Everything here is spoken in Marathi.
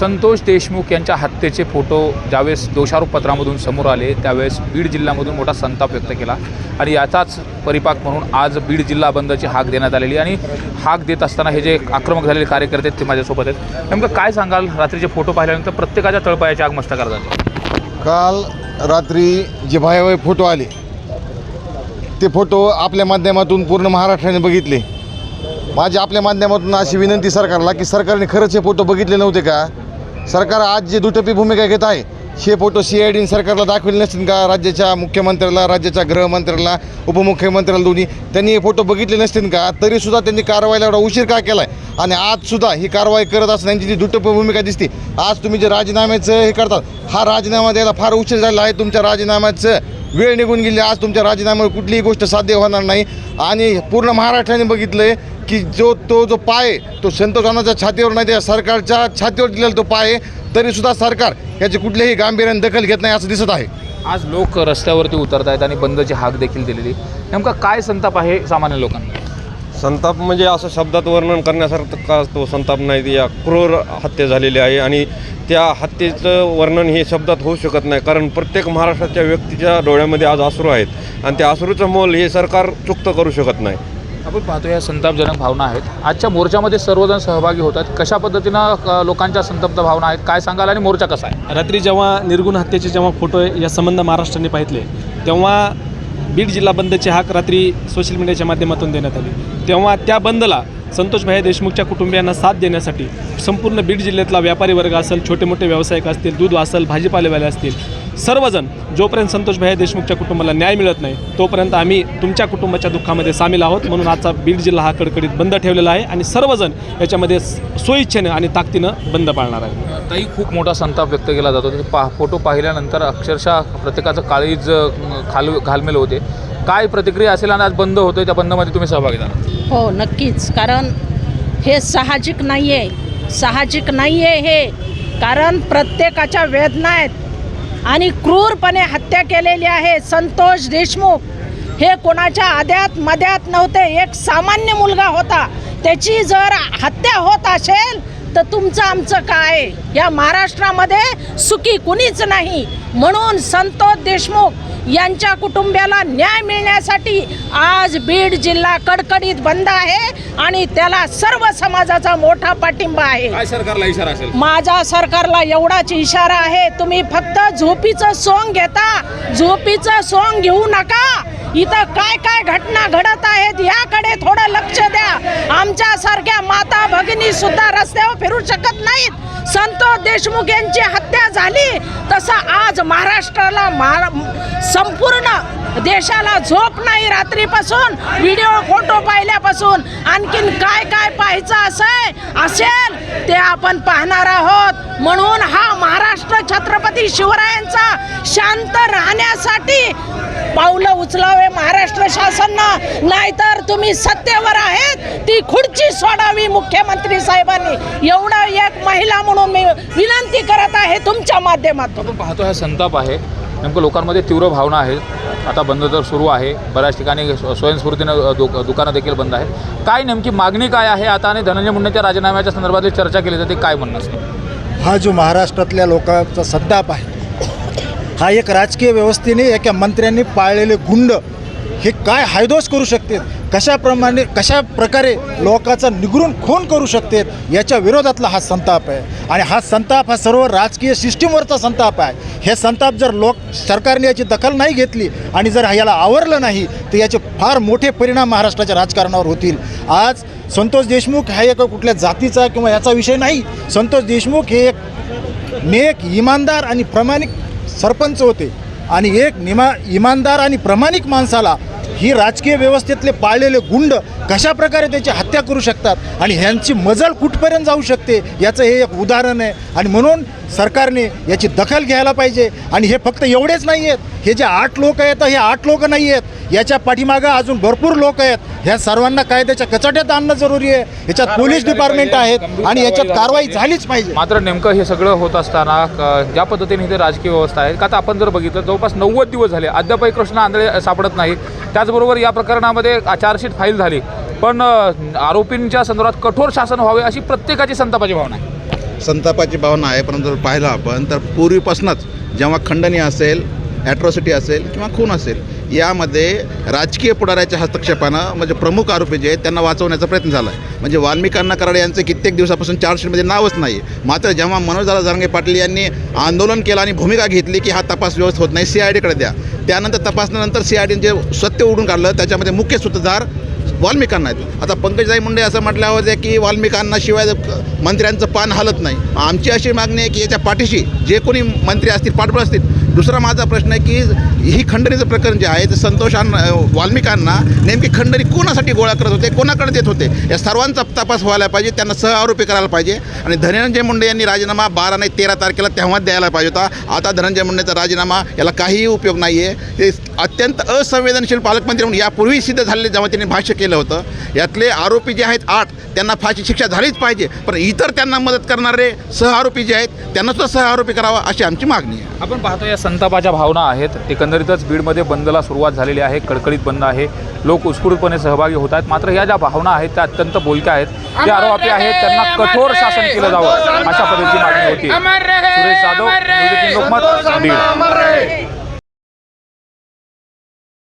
संतोष देशमुख यांच्या हत्येचे फोटो ज्यावेळेस दोषारोपपत्रामधून समोर आले त्यावेळेस बीड जिल्ह्यामधून मोठा संताप व्यक्त केला. आणि याचाच परिपाक म्हणून आज बीड जिल्हा बंदची हाक देण्यात आलेली आणि हाक देत असताना हे जे आक्रमक झालेले कार्यकर्ते आहेत ते माझ्यासोबत आहेत. नेमकं काय सांगाल? रात्रीचे फोटो पाहिल्यानंतर प्रत्येकाच्या तळपायाची आग मस्त करतात काल रात्री जे भयावह फोटो आले ते फोटो आपल्या माध्यमातून पूर्ण महाराष्ट्राने बघितले. माझी आपल्या माध्यमातून अशी विनंती सरकारला की सरकारने खरंच हे फोटो बघितले नव्हते का? सरकार आज जे दुटपी भूमिका घेत आहे हे फोटो सी आय डीने सरकारला दाखवले नसतील का? राज्याच्या मुख्यमंत्र्याला राज्याच्या गृहमंत्र्याला उपमुख्यमंत्र्याला दोन्ही त्यांनी हे फोटो बघितले नसतील का? तरीसुद्धा त्यांनी कारवाईला एवढा उशीर का केला आहे आणि आजसुद्धा ही कारवाई करत असताना त्यांची जी दुटप्पी भूमिका दिसते आज तुम्ही जे राजीनाम्याचं हे करतात हा राजीनामा द्यायला फार उशीर झालेला आहे. तुमच्या राजीनाम्याचं वेळ निघून गेली. आज तुमच्या राजीनाम्यावर कुठलीही गोष्ट साध्य होणार नाही. आणि पूर्ण महाराष्ट्राने बघितलं आहे की जो तो जो पाय आहे, तो संतोषानाच्या छातीवर नाही त्या सरकारच्या छातीवर दिलेला तो पाय आहे तरीसुद्धा सरकार याची कुठल्याही गांभीर्याने दखल घेत नाही असं दिसत आहे. आज लोक रस्त्यावरती उतरत आहेत आणि बंदची हाक देखील दिलेली. नेमका काय संताप आहे सामान्य लोकांना? संताप म्हणजे असं शब्दात वर्णन करण्यासारखा तो संताप नाही. या क्रूर हत्या झालेली आहे आणि त्या हत्येचं वर्णन हे शब्दात होऊ शकत नाही कारण प्रत्येक महाराष्ट्राच्या व्यक्तीच्या डोळ्यामध्ये आज अश्रू आहेत आणि त्या अश्रूचं मोल हे सरकार चुकत करू शकत नाही. आपण पाहतो या संतापजनक भावना आहेत. आजच्या मोर्चामध्ये सर्वजण सहभागी होतात. कशा पद्धतीनं लोकांच्या संतप्त भावना आहेत काय सांगाल आणि मोर्चा कसा आहे? रात्री जेव्हा निर्गुण हत्येचे जेव्हा फोटो या संबंध महाराष्ट्राने पाहितले तेव्हा बीड जिल्हा बंदची हाक रात्री सोशल मीडियाच्या माध्यमातून देण्यात आली. तेव्हा त्या बंदला संतोष भाई देशमुखच्या कुटुंबियांना साथ देण्यासाठी संपूर्ण बीड जिल्ह्यातला व्यापारी वर्ग असेल छोटे मोठे व्यावसायिक असतील दूध असेल भाजीपालेवाले असतील सर्वजण जोपर्यंत संतोष भाई देशमुखच्या कुटुंबाला न्याय मिळत नाही तोपर्यंत आम्ही तुमच्या कुटुंबाच्या दुःखामध्ये सामील आहोत. म्हणून आजचा बीड जिल्हा हा कडकडीत बंद ठेवलेला आहे आणि सर्वजण याच्यामध्ये स्वइच्छेने आणि ताकदीनं बंद पाळणार आहे ताई खूप मोठा संताप व्यक्त केला जातो. ते पा फोटो पाहिल्यानंतर अक्षरशः प्रत्येकाचं काळीज खाल घालमेल होते. काय प्रतिक्रिया असेल आणि आज बंद होतोय त्या बंदमध्ये तुम्ही सहभागी झाला. हो नक्कीच. कारण हे साहजिक नाही आहे साहजिक नाही आहे हे. कारण प्रत्येकाच्या वेदना आहेत. आणि क्रूरपणे हत्या केलेली आहे संतोष देशमुख. हे कोणाच्या आद्यात मध्यात नव्हते एक सामान्य मुलगा होता. त्याची जर हत्या होत असेल तर तुमचं आमचं काय? या महाराष्ट्रामध्ये सुखी कुणीच नाही. म्हणून संतोष देशमुख यांच्या कुटुंबियाला न्याय मिळण्यासाठी आज बीड जिल्हा कडकडीत बंद आहे आणि त्याला सर्व समाजाचा मोठा पाठिंबा आहे. काय सरकारला इशारा असेल? माझा सरकारला एवढाच इशारा आहे तुम्ही फक्त झोपीचं सोंग घेता झोपीचं सोंग घेऊ नका. इथं काय काय घटना घडत आहेत याकडे थोडं लक्ष द्या. आमच्यासारख्या माता भगिनी सुद्धा रस्त्यावर फिरू शकत नाहीत. संतोष देशमुख यांची हत्या झाली. तसं आज महाराष्ट्राला महारा संपूर्ण देशाला झोप नाही रात्रीपासून. व्हिडिओ फोटो पाहिल्यापासून. आणखीन काय काय पाहायचं असं असेल ते आपण पाहणार आहोत. म्हणून हा महाराष्ट्र छत्रपती शिवरायांचा शांत राहण्यासाठी पावलं उचलावे महाराष्ट्र शासनानं. नाहीतर तुम्ही सत्तेवर आहेत ती खुर्ची सोडावी मुख्यमंत्री साहेबांनी. एवढं एक महिला म्हणून मी विनंती करत आहे तुमच्या माध्यमातून. पाहतो हा संताप आहे. नेमकं लोकांमध्ये तीव्र भावना आहे. आता बंद तर सुरू आहे. बऱ्याच ठिकाणी स्वयंस्फूर्तीनं दु दुकानं देखील बंद आहे काय नेमकी मागणी काय आहे? आता आणि धनंजय मुंडेच्या राजीनाम्याच्या संदर्भातली चर्चा केली जाते. काय म्हणणं असेल हा जो महाराष्ट्रातल्या लोकांचा संताप आहे हा एक राजकीय व्यवस्थेने एका मंत्र्यांनी पाळलेले गुंड हे काय हायदोस करू शकते? कशाप्रमाणे कशा प्रकारे लोकांचा निगरून खून करू शकतात याच्या विरोधातला हा संताप आहे. आणि हा संताप हा सर्व राजकीय सिस्टीमवरचा संताप आहे. हे संताप जर लोक सरकारने याची दखल नाही घेतली आणि जर याला आवरलं नाही तर याचे फार मोठे परिणाम महाराष्ट्राच्या राजकारणावर होतील. आज संतोष देशमुख हा एक कुठल्या जातीचा किंवा याचा विषय नाही. संतोष देशमुख हे एक नेक इमानदार आणि प्रामाणिक सरपंच होते. आणि एक निमा इमानदार आणि प्रामाणिक माणसाला ही राजकीय व्यवस्थेतले पाळलेले गुंड कशा प्रकारे त्याची हत्या करू शकतात आणि ह्यांची मजल कुठपर्यंत जाऊ शकते याचं हे एक उदाहरण आहे. आणि म्हणून सरकारने याची दखल घ्यायला पाहिजे. आणि हे फक्त एवढेच नाही आहेत हे जे आठ लोक आहेत हे आठ लोक नाही आहेत याच्या पाठीमागं अजून भरपूर लोक आहेत. ह्या सर्वांना कायद्याच्या कचाट्यात आणणं जरुरी आहे. याच्यात पोलीस डिपार्टमेंट आहेत आणि याच्यात कारवाई झालीच पाहिजे. मात्र नेमकं हे सगळं होत असताना ज्या पद्धतीने इथे राजकीय व्यवस्था आहे का आता आपण जर बघितलं जवळपास नव्वद दिवस झाले अद्यापही कृष्ण आंधळे सापडत नाही. त्याचबरोबर या प्रकरणामध्ये चार्जशीट फाईल झाली. पण आरोपींच्या संदर्भात कठोर शासन व्हावे अशी प्रत्येकाची संतापाची भावना आहे. संतापाची भावना आहे परंतु जर पाहिलं आपण तर पूर्वीपासूनच जेव्हा खंडणी असेल ॲट्रॉसिटी असेल किंवा खून असेल यामध्ये राजकीय पुढाऱ्याच्या हस्तक्षेपानं म्हणजे प्रमुख आरोपी जे आहेत त्यांना वाचवण्याचा प्रयत्न झाला आहे म्हणजे वाल्मिकांना कराड यांचं कित्येक दिवसापासून चार्जशीटमध्ये नावच नाही मात्र जेव्हा मनोजदादा जरांगे पाटील यांनी आंदोलन केलं आणि भूमिका घेतली की हा तपास व्यवस्थित होत नाही सी आय डीकडे द्या. त्यानंतर तपासल्यानंतर सी आय डीने जे सत्य उडून काढलं त्याच्यामध्ये मुख्य सूत्रधार वाल्मिकांना आहेत. आता पंकजाई मुंडे असं म्हटल्यावर आहे की वाल्मिकांना शिवाय मंत्र्यांचं पान हलत नाही. आमची अशी मागणी आहे की याच्या पाठीशी जे कोणी मंत्री असतील पाठबळ असतील दुसरा माझा प्रश्न आहे की ही खंडणीचं प्रकरण जे आहे ते संतोषांना वाल्मिकांना नेमकी खंडणी कोणासाठी गोळा करत होते कोणाकडे देत होते या सर्वांचा तपास व्हायला पाहिजे त्यांना सह आरोपी करायला पाहिजे. आणि धनंजय मुंडे यांनी राजीनामा बारा नाही तेरा तारखेला तेव्हा द्यायला पाहिजे होता. आता धनंजय मुंडेचा राजीनामा याला काहीही उपयोग नाही आहे ते अत्यंत असंवेदनशील पालकमंत्री म्हणून यापूर्वी सिद्ध झालेले जेव्हा त्यांनी भाष्य केलं होतं यातले आरोपी जे आहेत आठ त्यांना फाशी शिक्षा झालीच पाहिजे. पण इतर त्यांना मदत करणारे सह आरोपी जे आहेत त्यांना सुद्धा सह आरोपी करावा अशी आमची मागणी आहे. आपण पाहतो या संतापाच्या भावना आहेत. एकंदरीतच बीडमध्ये बंदला सुरुवात झालेली आहे कडकडीत बंद आहे. लोक उत्स्फूर्तपणे सहभागी होत आहेत. मात्र या ज्या भावना आहेत त्या अत्यंत बोलक्या आहेत. जे आरोपी आहेत त्यांना कठोर शासन केलं जावं अशा पद्धतीची मागणी होती. सुरेश जाधव लोकमत बीड.